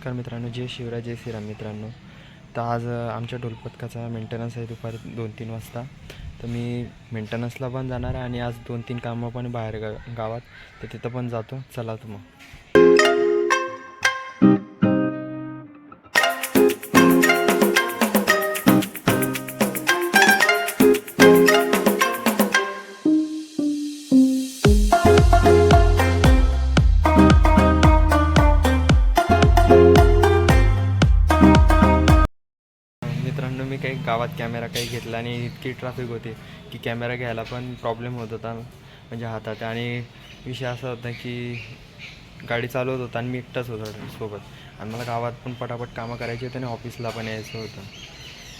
नमस्कार मित्रांनो जय शिवराय जय श्रीराम मित्रांनो. तर आज आमच्या ढोलपथकाचा मेंटेनन्स आहे दुपारी दोन तीन वाजता. तर मी मेंटेनन्सला पण जाणार आहे आणि आज दोन तीन कामं पण बाहेर गा गावात. तर तिथं पण जातो. चला तू मग. मित्रांनो मी काही गावात कॅमेरा काही घेतला आणि इतकी ट्रॅफिक होती की कॅमेरा घ्यायला पण प्रॉब्लेम होत होता. म्हणजे हातात. आणि विषय असा होता की गाडी चालवत होता आणि मी एकटाच होतो सोबत. आणि मला गावात पण पटापट कामं करायची होती आणि ऑफिसला पण यायचं होतं.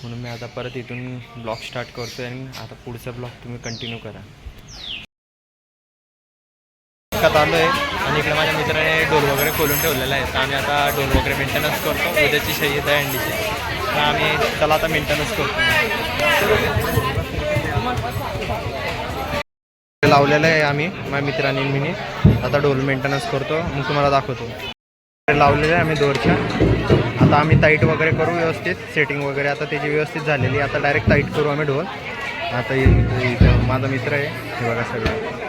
म्हणून मी आता परत इथून ब्लॉग स्टार्ट करतो आणि आता पुढचा ब्लॉग तुम्ही कंटिन्यू करा. इतका चालू आहे. आणि इकडे माझ्या मित्राने डोल वगैरे खोलून ठेवलेला आहे. तर आम्ही आता डोल वगैरे मेंटेनन्स करतो. उद्याची शर्यत आहे अंडीची. तर आम्ही त्याला आता मेंटेनन्स करतो. लावलेलं आहे आम्ही माझ्या मित्रांनी मी आता डोल मेंटेनन्स करतो. मग तुम्हाला दाखवतो. लावलेलं आहे आम्ही दोरच्या. आता आम्ही ताईट वगैरे करू व्यवस्थित. सेटिंग वगैरे आता त्याची व्यवस्थित झालेली आहे. आता डायरेक्ट ताईट करू आम्ही ढोल. आता माझा मित्र आहे. हे बघा सगळं.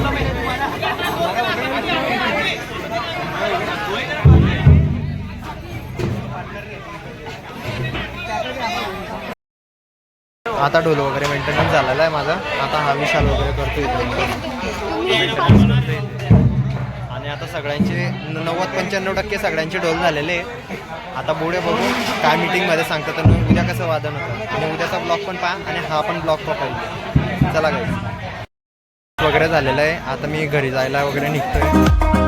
आता ढोल वगैरे मेंटेनन्स झालेला आहे माझा. आता हा विशाल वगैरे करतो इथे मेंटेनन्स करतो इथे आणि आता सगळ्यांचे नव्वद पंच्याण्णव टक्के सगळ्यांचे ढोल झालेले आहे. आता पुढे बघू काय मिटिंगमध्ये सांगतो तर उद्या कसं वादन होतं. आणि उद्याचा ब्लॉग पण पहा आणि हा पण ब्लॉग पाहिजे चला काय वगैरे झालेलं आहे. आता मी घरी जायला वगैरे निघतोय.